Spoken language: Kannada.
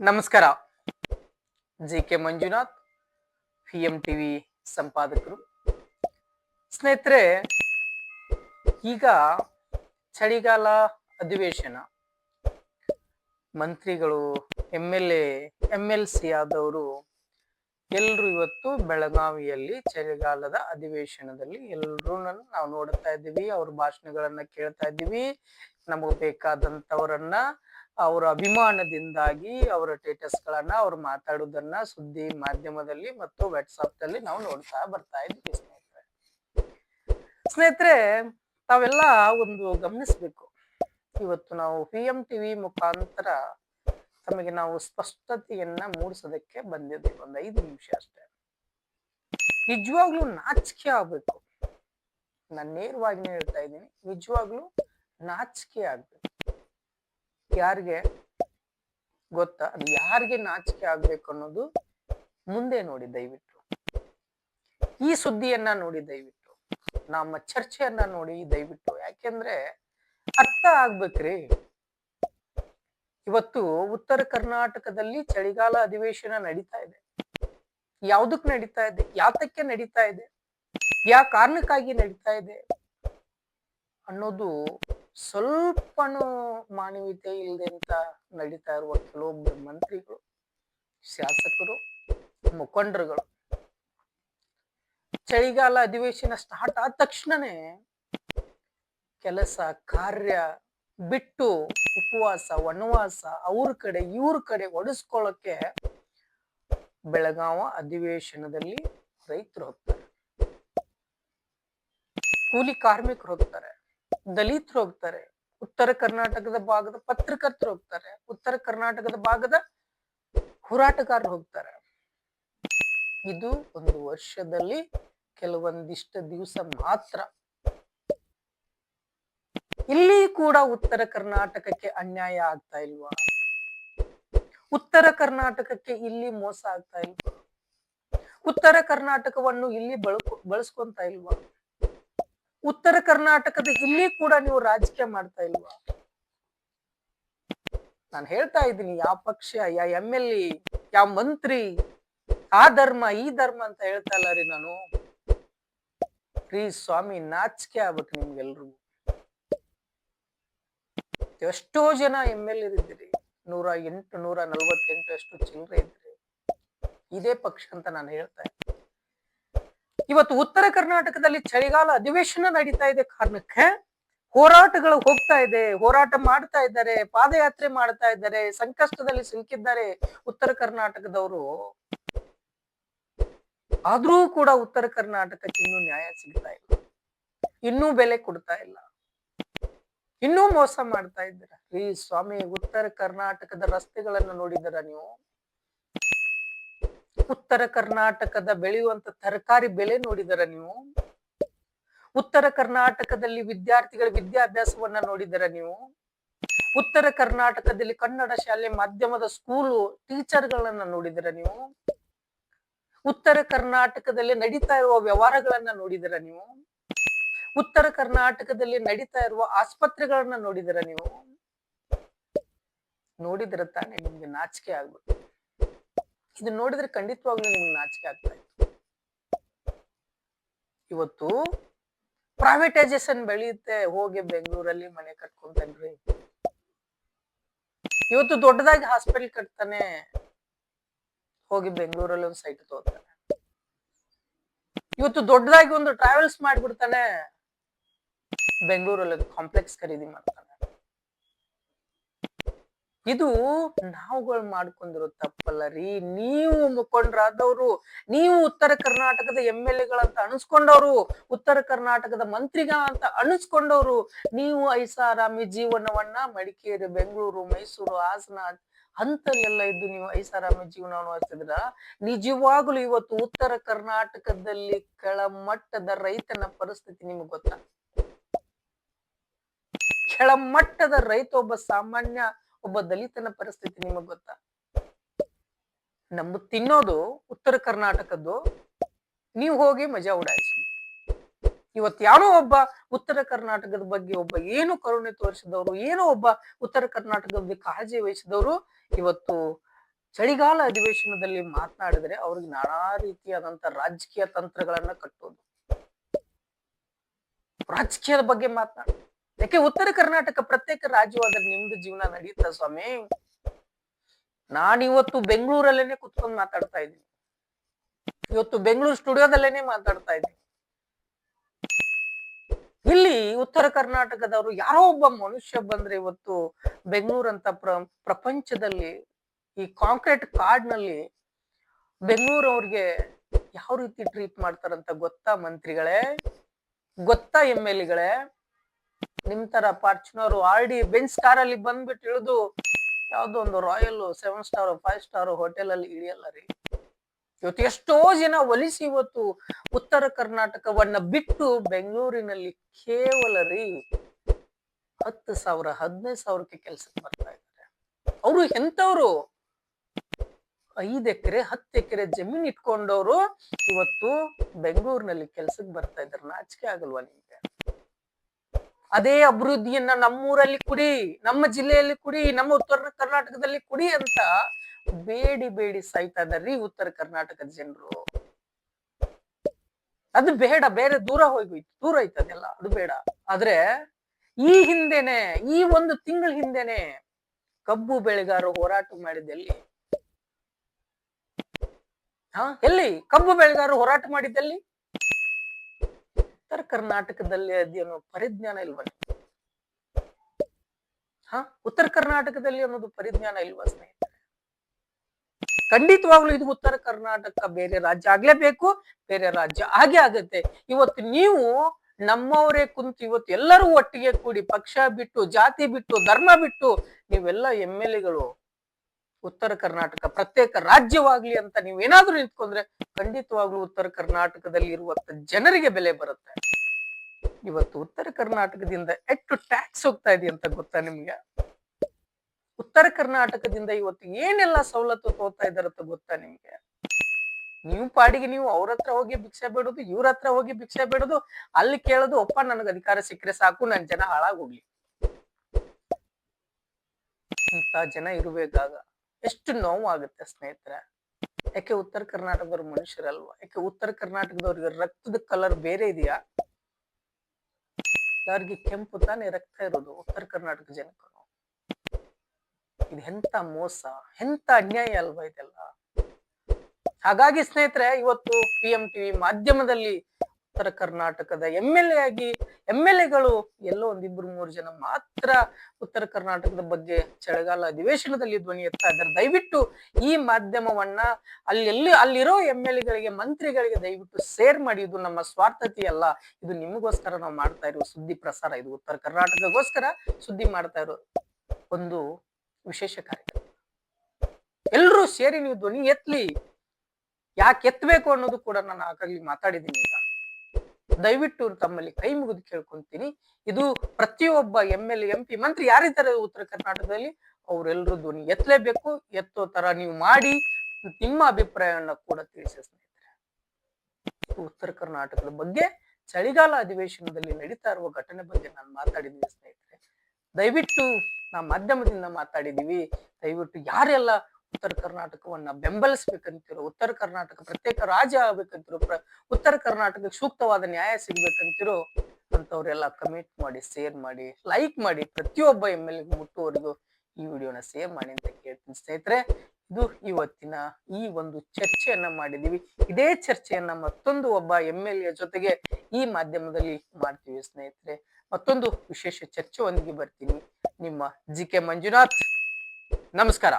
ನಮಸ್ಕಾರ. G K Manjunath, P M TV ಸಂಪಾದಕರು. ಸ್ನೇಹಿತರೆ, ಈಗ ಚಳಿಗಾಲ ಅಧಿವೇಶನ. ಮಂತ್ರಿಗಳು, M L A, M L C ಆದವರು ಎಲ್ಲರೂ ಇವತ್ತು ಬೆಳಗಾವಿಯಲ್ಲಿ ಚಳಿಗಾಲದ ಅಧಿವೇಶನದಲ್ಲಿ ಎಲ್ಲರೂ ನಾವು ನೋಡ್ತಾ ಇದ್ದೀವಿ, ಅವ್ರ ಭಾಷಣಗಳನ್ನ ಕೇಳ್ತಾ ಇದ್ದೀವಿ. ನಮಗೆ ಬೇಕಾದಂತವರನ್ನ ಅವರ ಅಭಿಮಾನದಿಂದಾಗಿ ಅವರ ಸ್ಟೇಟಸ್ ಗಳನ್ನ ಅವ್ರು ಮಾತಾಡೋದನ್ನ ಸುದ್ದಿ ಮಾಧ್ಯಮದಲ್ಲಿ ಮತ್ತು ವಾಟ್ಸಪ್ನಲ್ಲಿ ನಾವು ನೋಡ್ತಾ ಬರ್ತಾ ಇದ್ವಿ ಸ್ನೇಹಿತರೆ. ಸ್ನೇಹಿತರೆ, ತಾವೆಲ್ಲ ಒಂದು ಗಮನಿಸ್ಬೇಕು. ಇವತ್ತು ನಾವು ಪಿ ಎಂ ಟಿವಿ ಮುಖಾಂತರ ತಮಗೆ ನಾವು ಸ್ಪಷ್ಟತೆಯನ್ನ ಮೂಡಿಸೋದಕ್ಕೆ ಬಂದಿದ್ದೀವಿ ಒಂದು ಐದು ನಿಮಿಷ ಅಷ್ಟೇ. ನಿಜವಾಗ್ಲೂ ನಾಚಿಕೆ ಆಗ್ಬೇಕು. ನಾನು ನೇರವಾಗಿ ಹೇಳ್ತಾ ಇದ್ದೀನಿ, ನಿಜವಾಗ್ಲೂ ನಾಚಿಕೆ ಆಗ್ಬೇಕು. ಯಾರಿಗೆ ಗೊತ್ತಾ? ಅದು ಯಾರಿಗೆ ನಾಚಿಕೆ ಆಗ್ಬೇಕು ಅನ್ನೋದು ಮುಂದೆ ನೋಡಿ ದಯವಿಟ್ಟು. ಈ ಸುದ್ದಿಯನ್ನ ನೋಡಿ ದಯವಿಟ್ಟು. ನಮ್ಮ ಚರ್ಚೆಯನ್ನ ನೋಡಿ ದಯವಿಟ್ಟು. ಯಾಕೆಂದ್ರೆ ಅರ್ಥ ಆಗ್ಬೇಕ್ರಿ. ಇವತ್ತು ಉತ್ತರ ಕರ್ನಾಟಕದಲ್ಲಿ ಚಳಿಗಾಲ ಅಧಿವೇಶನ ನಡೀತಾ ಇದೆ. ಯಾವ್ದಕ್ ನಡೀತಾ ಇದೆ? ಯಾತಕ್ಕೆ ನಡೀತಾ ಇದೆ? ಯಾವ ಕಾರಣಕ್ಕಾಗಿ ನಡೀತಾ ಇದೆ? ಅನ್ನೋದು ಸ್ವಲ್ಪನೂ ಮಾನವೀಯತೆ ಇಲ್ಲದೆ ಅಂತ ನಡೀತಾ ಇರುವ ಕೆಲವೊಬ್ಬರು ಮಂತ್ರಿಗಳು, ಶಾಸಕರು, ಮುಖಂಡರುಗಳು. ಚಳಿಗಾಲ ಅಧಿವೇಶನ ಸ್ಟಾರ್ಟ್ ಆದ ತಕ್ಷಣನೇ ಕೆಲಸ, ಕಾರ್ಯ ಬಿಟ್ಟು ಉಪವಾಸ, ವನವಾಸ ಅವ್ರ ಕಡೆ, ಇವ್ರ ಕಡೆ ಒಡಿಸ್ಕೊಳ್ಳೋಕೆ ಬೆಳಗಾವ ಅಧಿವೇಶನದಲ್ಲಿ ರೈತರು ಹೋಗ್ತಾರೆ. ಕೂಲಿ ಕಾರ್ಮಿಕರು ಹೋಗ್ತಾರೆ. ದಲಿತರು ಹೋಗ್ತಾರೆ. ಉತ್ತರ ಕರ್ನಾಟಕದ ಭಾಗದ ಪತ್ರಕರ್ತರು ಹೋಗ್ತಾರೆ. ಉತ್ತರ ಕರ್ನಾಟಕದ ಭಾಗದ ಹೋರಾಟಗಾರರು ಹೋಗ್ತಾರೆ. ಇದು ಒಂದು ವರ್ಷದಲ್ಲಿ ಕೆಲವೊಂದಿಷ್ಟ ದಿವಸ ಮಾತ್ರ. ಇಲ್ಲಿ ಕೂಡ ಉತ್ತರ ಕರ್ನಾಟಕಕ್ಕೆ ಅನ್ಯಾಯ ಆಗ್ತಾ ಇಲ್ವಾ? ಉತ್ತರ ಕರ್ನಾಟಕಕ್ಕೆ ಇಲ್ಲಿ ಮೋಸ ಆಗ್ತಾ ಇಲ್ವಾ? ಉತ್ತರ ಕರ್ನಾಟಕವನ್ನು ಇಲ್ಲಿ ಬಳಕೊ, ಬಳಸ್ಕೊಂತ ಇಲ್ವಾ? ಉತ್ತರ ಕರ್ನಾಟಕದ ಇಲ್ಲಿ ಕೂಡ ನೀವು ರಾಜಕೀಯ ಮಾಡ್ತಾ ಇಲ್ವಾ? ನಾನು ಹೇಳ್ತಾ ಇದ್ದೀನಿ, ಯಾವ ಪಕ್ಷ, ಯಾವ ಎಂ ಎಲ್ ಎ ಯಾವ ಮಂತ್ರಿ, ಆ ಧರ್ಮ, ಈ ಧರ್ಮ ಅಂತ ಹೇಳ್ತಾ ಇಲ್ಲ ರೀ ನಾನು. ರೀ ಸ್ವಾಮಿ, ನಾಚಿಕೆ ಆಗ್ಬೇಕು ನಿಮ್ಗೆಲ್ರಿಗೂ. ಎಷ್ಟೋ ಜನ ಎಂ ಎಲ್ ಇದ್ದೀರಿ. ನೂರ ಎಂಟು, ನೂರ ನಲ್ವತ್ತೆಂಟು ಅಷ್ಟು ಚಿಲ್ಲರೆ ಇದ್ರಿ. ಇದೇ ಪಕ್ಷ ಅಂತ ನಾನು ಹೇಳ್ತಾ ಇವತ್ತು ಉತ್ತರ ಕರ್ನಾಟಕದಲ್ಲಿ ಚಳಿಗಾಲ ಅಧಿವೇಶನ ನಡೀತಾ ಇದೆ ಕಾರಣಕ್ಕೆ. ಹೋರಾಟಗಳು ಹೋಗ್ತಾ ಇದೆ, ಹೋರಾಟ ಮಾಡ್ತಾ ಇದ್ದಾರೆ, ಪಾದಯಾತ್ರೆ ಮಾಡ್ತಾ ಇದ್ದಾರೆ, ಸಂಕಷ್ಟದಲ್ಲಿ ಸಿಲುಕಿದ್ದಾರೆ ಉತ್ತರ ಕರ್ನಾಟಕದವರು. ಆದ್ರೂ ಕೂಡ ಉತ್ತರ ಕರ್ನಾಟಕಕ್ಕೆ ಇನ್ನೂ ನ್ಯಾಯ ಸಿಗ್ತಾ ಇಲ್ಲ. ಇನ್ನೂ ಬೆಲೆ ಕೊಡ್ತಾ ಇಲ್ಲ. ಇನ್ನೂ ಮೋಸ ಮಾಡ್ತಾ ಇದ್ದೀರ? ಸ್ವಾಮಿ, ಉತ್ತರ ಕರ್ನಾಟಕದ ರಸ್ತೆಗಳನ್ನು ನೋಡಿದರ ನೀವು? ಉತ್ತರ ಕರ್ನಾಟಕದ ಬೆಳೆಯುವಂತ ತರಕಾರಿ ಬೆಲೆ ನೋಡಿದರ ನೀವು? ಉತ್ತರ ಕರ್ನಾಟಕದಲ್ಲಿ ವಿದ್ಯಾರ್ಥಿಗಳ ವಿದ್ಯಾಭ್ಯಾಸವನ್ನ ನೋಡಿದರ ನೀವು? ಉತ್ತರ ಕರ್ನಾಟಕದಲ್ಲಿ ಕನ್ನಡ ಶಾಲೆ ಮಾಧ್ಯಮದ ಸ್ಕೂಲು ಟೀಚರ್ಗಳನ್ನ ನೋಡಿದರ ನೀವು? ಉತ್ತರ ಕರ್ನಾಟಕದಲ್ಲಿ ನಡೀತಾ ಇರುವ ವ್ಯವಹಾರಗಳನ್ನ ನೋಡಿದರ ನೀವು? ಉತ್ತರ ಕರ್ನಾಟಕದಲ್ಲಿ ನಡೀತಾ ಇರುವ ಆಸ್ಪತ್ರೆಗಳನ್ನ ನೋಡಿದರ ನೀವು? ನೋಡಿದ್ರ ತಾನೇ ನಿಮ್ಗೆ ನಾಚಿಕೆ ಆಗ್ಬೇಕು ಇದು ನೋಡಿದ್ರೆ ಖಂಡಿತವಾಗ್ಲೂ ನಿಮ್ಗೆ ನಾಚಿಕೆ ಆಗ್ತಾ ಇತ್ತು. ಇವತ್ತು ಪ್ರೈವೇಟೈಸೇಷನ್ ಬೆಳೆಯುತ್ತೆ, ಹೋಗಿ ಬೆಂಗಳೂರಲ್ಲಿ ಮನೆ ಕಟ್ಕೊಂತನ್ರಿ ಇವತ್ತು ದೊಡ್ಡದಾಗಿ ಹಾಸ್ಪಿಟಲ್ ಕಟ್ತಾನೆ, ಹೋಗಿ ಬೆಂಗಳೂರಲ್ಲಿ ಒಂದು ಸೈಟ್ ತಗೋತಾನೆ ಇವತ್ತು ದೊಡ್ಡದಾಗಿ ಒಂದು ಟ್ರಾವೆಲ್ಸ್ ಮಾಡ್ಬಿಡ್ತಾನೆ, ಬೆಂಗಳೂರಲ್ಲಿ ಕಾಂಪ್ಲೆಕ್ಸ್ ಖರೀದಿ ಮಾಡ್ತಾನೆ. ಇದು ನಾವುಗಳು ಮಾಡ್ಕೊಂಡಿರೋ ತಪ್ಪಲ್ಲ ರೀ. ನೀವು ಮುಖಂಡರಾದವರು, ನೀವು ಉತ್ತರ ಕರ್ನಾಟಕದ ಎಂ ಎಲ್ ಎಗಳಂತ ಅನಿಸ್ಕೊಂಡವ್ರು ಉತ್ತರ ಕರ್ನಾಟಕದ ಮಂತ್ರಿಗಳಂತ ಅನಿಸ್ಕೊಂಡವ್ರು ನೀವು ಐಸಾರಾಮಿ ಜೀವನವನ್ನ ಮಡಿಕೇರಿ, ಬೆಂಗಳೂರು, ಮೈಸೂರು, ಹಾಸನ ಅಂತಲ್ಲೆಲ್ಲ ಇದ್ದು ನೀವು ಐಸಾರಾಮಿ ಜೀವನವನ್ನು ಹಚ್ಚಿದ್ರ ನಿಜವಾಗ್ಲು ಇವತ್ತು ಉತ್ತರ ಕರ್ನಾಟಕದಲ್ಲಿ ಕೆಳಮಟ್ಟದ ರೈತನ ಪರಿಸ್ಥಿತಿ ನಿಮ್ಗೆ ಗೊತ್ತಾ? ಕೆಳಮಟ್ಟದ ರೈತ ಒಬ್ಬ ಸಾಮಾನ್ಯ ಒಬ್ಬ ದಲಿತನ ಪರಿಸ್ಥಿತಿ ನಿಮಗ್ ಗೊತ್ತಾ? ನಮ್ಮ ತಿನ್ನೋದು ಉತ್ತರ ಕರ್ನಾಟಕದ್ದು, ನೀವು ಹೋಗಿ ಮಜಾ ಉಡಾಯಿಸಿ. ಇವತ್ ಯಾರೋ ಒಬ್ಬ ಉತ್ತರ ಕರ್ನಾಟಕದ ಬಗ್ಗೆ ಒಬ್ಬ ಏನು ಕರುಣೆ ತೋರಿಸಿದವರು, ಏನೋ ಒಬ್ಬ ಉತ್ತರ ಕರ್ನಾಟಕದ ಬಗ್ಗೆ ಕಾಳಜಿ ವಹಿಸಿದವರು, ಇವತ್ತು ಚಳಿಗಾಲ ಅಧಿವೇಶನದಲ್ಲಿ ಮಾತನಾಡಿದ್ರೆ ಅವ್ರಿಗೆ ನಾನಾ ರೀತಿಯಾದಂತ ರಾಜಕೀಯ ತಂತ್ರಗಳನ್ನ ಕಟ್ಟೋದು. ರಾಜಕೀಯದ ಬಗ್ಗೆ ಮಾತನಾಡ. ಯಾಕೆ ಉತ್ತರ ಕರ್ನಾಟಕ ಪ್ರತ್ಯೇಕ ರಾಜ್ಯವಾದ್ರೆ ನಿಮ್ದು ಜೀವನ ನಡೆಯುತ್ತ ಸ್ವಾಮಿ? ನಾನಿವತ್ತು ಬೆಂಗಳೂರಲ್ಲೇನೆ ಕುತ್ಕೊಂಡು ಮಾತಾಡ್ತಾ ಇದ್ದೀನಿ. ಇವತ್ತು ಬೆಂಗಳೂರು ಸ್ಟುಡಿಯೋದಲ್ಲೇನೆ ಮಾತಾಡ್ತಾ ಇದ್ದೀನಿ. ಇಲ್ಲಿ ಉತ್ತರ ಕರ್ನಾಟಕದವರು ಯಾರೋ ಒಬ್ಬ ಮನುಷ್ಯ ಬಂದ್ರೆ ಇವತ್ತು ಬೆಂಗಳೂರಂತ ಪ್ರ, ಪ್ರಪಂಚದಲ್ಲಿ ಈ ಕಾಂಕ್ರೀಟ್ ಬೆಂಗಳೂರು ಅವ್ರಿಗೆ ಯಾವ ರೀತಿ ಟ್ರೀಟ್ ಮಾಡ್ತಾರಂತ ಗೊತ್ತಾ ಮಂತ್ರಿಗಳೇ? ಗೊತ್ತಾ ಎಂ ಎಲ್ ಎಗಳೇ? ನಿಮ್ ತರ ಫಾರ್ಚುನರ್ ಆರ್ ಡಿ ಬೆಂಚ್ ಅಲ್ಲಿ ಬಂದ್ಬಿಟ್ಟು ಇಳಿದು ಯಾವ್ದೋ ಒಂದು royal seven star, five star hotel ಅಲ್ಲಿ ಇಳಿಯಲ್ಲ ರೀ. ಇವತ್ತು ಎಷ್ಟೋ ಜನ ಒಲಿಸಿ ಇವತ್ತು ಉತ್ತರ ಕರ್ನಾಟಕವನ್ನ ಬಿಟ್ಟು ಬೆಂಗಳೂರಿನಲ್ಲಿ ಕೇವಲ ರೀ ಹತ್ತು ಸಾವಿರ, ಹದಿನೈದು ಸಾವಿರಕ್ಕೆ ಕೆಲ್ಸಕ್ಕೆ ಬರ್ತಾ ಇದ್ದಾರೆ. ಅವರು ಎಂತವ್ರು ಐದ್ ಎಕರೆ, ಹತ್ತು ಎಕರೆ ಜಮೀನ್ ಇಟ್ಕೊಂಡವ್ರು ಇವತ್ತು ಬೆಂಗಳೂರಿನಲ್ಲಿ ಕೆಲ್ಸಕ್ಕೆ ಬರ್ತಾ ಇದ್ದಾರೆ. ನಾಚಿಕೆ ಆಗಲ್ವಾ ನಿಮ್ಗೆ? ಅದೇ ಅಭಿವೃದ್ಧಿಯನ್ನ ನಮ್ಮೂರಲ್ಲಿ ಕುಡಿ, ನಮ್ಮ ಜಿಲ್ಲೆಯಲ್ಲಿ ಕುಡಿ, ನಮ್ಮ ಉತ್ತರ ಕರ್ನಾಟಕದಲ್ಲಿ ಕುಡಿ ಅಂತ ಬೇಡಿ ಬೇಡಿ ಸಾಯ್ತಾ ಉತ್ತರ ಕರ್ನಾಟಕದ ಜನರು. ಅದು ಬೇಡ, ಬೇರೆ ದೂರ ಹೋಗೋಯ್ತು ದೂರ ಆಯ್ತು ಅದೆಲ್ಲ, ಅದು ಬೇಡ. ಆದ್ರೆ ಈ ಹಿಂದೆನೆ, ಈ ಒಂದು ತಿಂಗಳ ಹಿಂದೆನೆ ಕಬ್ಬು ಬೆಳೆಗಾರರು ಹೋರಾಟ ಮಾಡಿದಲ್ಲಿ ಹಾ, ಎಲ್ಲಿ? ಕಬ್ಬು ಬೆಳೆಗಾರರು ಹೋರಾಟ ಮಾಡಿದ್ದಲ್ಲಿ ಉತ್ತರ ಕರ್ನಾಟಕದಲ್ಲಿ ಅದೇನು ಪರಿಜ್ಞಾನ ಇಲ್ವ ಹ, ಉತ್ತರ ಕರ್ನಾಟಕದಲ್ಲಿ ಅನ್ನೋದು ಪರಿಜ್ಞಾನ ಇಲ್ವ ಸ್ನೇಹಿತರೆ? ಖಂಡಿತವಾಗ್ಲೂ ಇದು ಉತ್ತರ ಕರ್ನಾಟಕ ಬೇರೆ ರಾಜ್ಯ ಆಗ್ಲೇಬೇಕು, ಬೇರೆ ರಾಜ್ಯ ಹಾಗೆ ಆಗತ್ತೆ. ಇವತ್ತು ನೀವು ನಮ್ಮವರೇ ಕುಂತು ಇವತ್ತು ಎಲ್ಲರೂ ಒಟ್ಟಿಗೆ ಕೂಡಿ ಪಕ್ಷ ಬಿಟ್ಟು, ಜಾತಿ ಬಿಟ್ಟು, ಧರ್ಮ ಬಿಟ್ಟು ನೀವೆಲ್ಲ ಎಂ ಎಲ್ ಎಗಳು ಉತ್ತರ ಕರ್ನಾಟಕ ಪ್ರತ್ಯೇಕ ರಾಜ್ಯವಾಗ್ಲಿ ಅಂತ ನೀವೇನಾದ್ರೂ ನಿಂತ್ಕೊಂಡ್ರೆ ಖಂಡಿತವಾಗ್ಲೂ ಉತ್ತರ ಕರ್ನಾಟಕದಲ್ಲಿ ಇರುವಂತ ಜನರಿಗೆ ಬೆಲೆ ಬರುತ್ತೆ. ಇವತ್ತು ಉತ್ತರ ಕರ್ನಾಟಕದಿಂದ ಎಷ್ಟು ಟ್ಯಾಕ್ಸ್ ಹೋಗ್ತಾ ಇದೆ ಅಂತ ಗೊತ್ತಾ ನಿಮ್ಗೆ? ಉತ್ತರ ಕರ್ನಾಟಕದಿಂದ ಇವತ್ತು ಏನೆಲ್ಲ ಸವಲತ್ತು ತಗೋತಾ ಇದಾರಂತ ಗೊತ್ತಾ ನಿಮ್ಗೆ? ನೀವು ಪಾಡಿಗೆ ನೀವು ಅವ್ರ ಹತ್ರ ಹೋಗಿ ಭಿಕ್ಷೆ ಬಿಡೋದು, ಇವ್ರ ಹತ್ರ ಹೋಗಿ ಭಿಕ್ಷೆ ಬಿಡೋದು, ಅಲ್ಲಿ ಕೇಳೋದು ಒಪ್ಪ ನನಗೆ ಅಧಿಕಾರ ಸಿಕ್ಕರೆ ಸಾಕು, ನನ್ ಜನ ಹಾಳಾಗೋಗ್ಲಿ ಇಂತ ಜನ ಇರುವಾಗ ಎಷ್ಟು ನೋವಾಗುತ್ತೆ ಸ್ನೇಹಿತರೆ. ಯಾಕೆ ಉತ್ತರ ಕರ್ನಾಟಕದವ್ರ ಮನುಷ್ಯರಲ್ವಾ? ಯಾಕೆ ಉತ್ತರ ಕರ್ನಾಟಕದವ್ರಿಗೆ ರಕ್ತದ ಕಲರ್ ಬೇರೆ ಇದೆಯಾ? ಅವ್ರಿಗೆ ಕೆಂಪು ತಾನೇ ರಕ್ತ ಇರೋದು ಉತ್ತರ ಕರ್ನಾಟಕ ಜನಕ್ಕೂ ಇದು ಎಂತ ಮೋಸ, ಎಂತ ಅನ್ಯಾಯ ಅಲ್ವಾ ಇದೆಲ್ಲ? ಹಾಗಾಗಿ ಸ್ನೇಹಿತರೆ, ಇವತ್ತು ಪಿ ಎಂ ಟಿವಿ ಮಾಧ್ಯಮದಲ್ಲಿ ಉತ್ತರ ಕರ್ನಾಟಕದ ಎಂ ಎಲ್ ಎ ಆಗಿ ಎಂ ಎಲ್ ಎಗಳು ಎಲ್ಲೋ ಒಂದಿಬ್ರು ಮೂರು ಜನ ಮಾತ್ರ ಉತ್ತರ ಕರ್ನಾಟಕದ ಬಗ್ಗೆ ಚಳಿಗಾಲ ಅಧಿವೇಶನದಲ್ಲಿ ಧ್ವನಿ ಎತ್ತಾ ಇದ್ದಾರೆ. ದಯವಿಟ್ಟು ಈ ಮಾಧ್ಯಮವನ್ನ ಅಲ್ಲಿ ಅಲ್ಲಿರೋ ಎಂ ಎಲ್ ಎಗಳಿಗೆ ಮಂತ್ರಿಗಳಿಗೆ ದಯವಿಟ್ಟು ಸೇರ್ ಮಾಡಿ. ಇದು ನಮ್ಮ ಸ್ವಾರ್ಥತೆಯಲ್ಲ ಇದು ನಿಮಗೋಸ್ಕರ ನಾವು ಮಾಡ್ತಾ ಇರುವ ಸುದ್ದಿ ಪ್ರಸಾರ. ಇದು ಉತ್ತರ ಕರ್ನಾಟಕಗೋಸ್ಕರ ಸುದ್ದಿ ಮಾಡ್ತಾ ಇರೋ ಒಂದು ವಿಶೇಷ ಕಾರ್ಯಕ್ರಮ. ಎಲ್ರೂ ಸೇರಿ ನೀವು ಧ್ವನಿ ಎತ್ತಲಿ ಯಾಕೆ ಎತ್ತಬೇಕು ಅನ್ನೋದು ಕೂಡ ನಾನು ಆಗಾಗ್ಲಿ ಮಾತಾಡಿದ್ದೀನಿ ಈಗ. ದಯವಿಟ್ಟು ತಮ್ಮಲ್ಲಿ ಕೈ ಮುಗಿದು ಕೇಳ್ಕೊಂತೀನಿ. ಇದು ಪ್ರತಿಯೊಬ್ಬ ಎಂ ಎಲ್ ಎಂ ಪಿ ಮಂತ್ರಿ ಯಾರಿದ್ದಾರೆ ಉತ್ತರ ಕರ್ನಾಟಕದಲ್ಲಿ? ಅವರೆಲ್ಲರೂ ಧ್ವನಿ ಎತ್ತಲೇಬೇಕು. ಎತ್ತೋ ತರ ನೀವು ಮಾಡಿ, ನಿಮ್ಮ ಅಭಿಪ್ರಾಯವನ್ನ ಕೂಡ ತಿಳಿಸಿ ಸ್ನೇಹಿತರೆ. ಉತ್ತರ ಕರ್ನಾಟಕದ ಬಗ್ಗೆ ಚಳಿಗಾಲ ಅಧಿವೇಶನದಲ್ಲಿ ನಡೀತಾ ಇರುವ ಘಟನೆ ಬಗ್ಗೆ ನಾನು ಮಾತಾಡಿದ್ದೀನಿ ಸ್ನೇಹಿತರೆ. ದಯವಿಟ್ಟು ನಾ ಮಾಧ್ಯಮದಿಂದ ಮಾತಾಡಿದೀವಿ ದಯವಿಟ್ಟು ಯಾರೆಲ್ಲ ಉತ್ತರ ಕರ್ನಾಟಕವನ್ನ ಬೆಂಬಲಿಸ್ಬೇಕಂತಿರು, ಉತ್ತರ ಕರ್ನಾಟಕ ಪ್ರತ್ಯೇಕ ರಾಜ್ಯ ಆಗ್ಬೇಕಂತಿರು ಉತ್ತರ ಕರ್ನಾಟಕಕ್ಕೆ ಸೂಕ್ತವಾದ ನ್ಯಾಯ ಸಿಗ್ಬೇಕಂತಿರೋ ಅಂತವ್ರೆಲ್ಲ ಕಮೆಂಟ್ ಮಾಡಿ ಶೇರ್ ಮಾಡಿ ಲೈಕ್ ಮಾಡಿ, ಪ್ರತಿಯೊಬ್ಬ ಎಂ ಎಲ್ ಮುಟ್ಟುವರೆಗೂ ಈ ವಿಡಿಯೋನ ಸೇವ್ ಮಾಡಿ ಅಂತ ಕೇಳ್ತೀನಿ ಸ್ನೇಹಿತರೆ. ಇದು ಇವತ್ತಿನ ಈ ಒಂದು ಚರ್ಚೆಯನ್ನ ಮಾಡಿದೀವಿ ಇದೇ ಚರ್ಚೆಯನ್ನ ಮತ್ತೊಂದು ಒಬ್ಬ ಎಂ ಎಲ್ ಎ ಜೊತೆಗೆ ಈ ಮಾಧ್ಯಮದಲ್ಲಿ ಮಾಡ್ತೀವಿ ಸ್ನೇಹಿತರೆ. ಮತ್ತೊಂದು ವಿಶೇಷ ಚರ್ಚೆಯೊಂದಿಗೆ ಬರ್ತೀನಿ. ನಿಮ್ಮ ಜಿ ಕೆ ಮಂಜುನಾಥ್. ನಮಸ್ಕಾರ.